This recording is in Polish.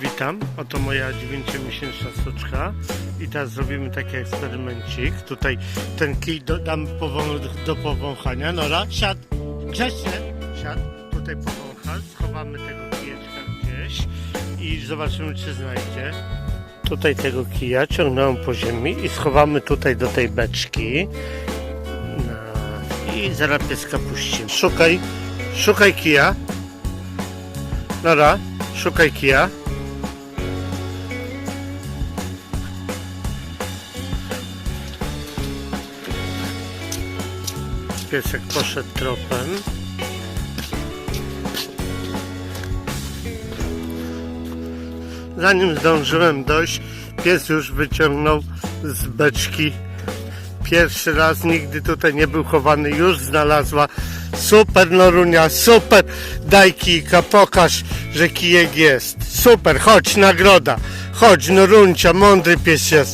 Witam, oto moja 9-miesięczna soczka i teraz zrobimy taki eksperymencik. Tutaj ten kij do, dam powol, do powąchania. Nora, siad, grzecznie, siad, tutaj powącha, schowamy tego kijeczka gdzieś i zobaczymy czy znajdzie. Tutaj tego kija ciągnąłem po ziemi i schowamy tutaj do tej beczki. No, I zaraz pieska puścimy. Szukaj, szukaj kija. Nora, szukaj kija. Piesek poszedł tropem. Zanim zdążyłem dojść, pies już wyciągnął z beczki. Pierwszy raz nigdy tutaj nie był chowany, już znalazła. Super Norunia, super! Daj kijka, pokaż, że kijek jest. Super, chodź, nagroda. Chodź, Noruncia, mądry pies jest.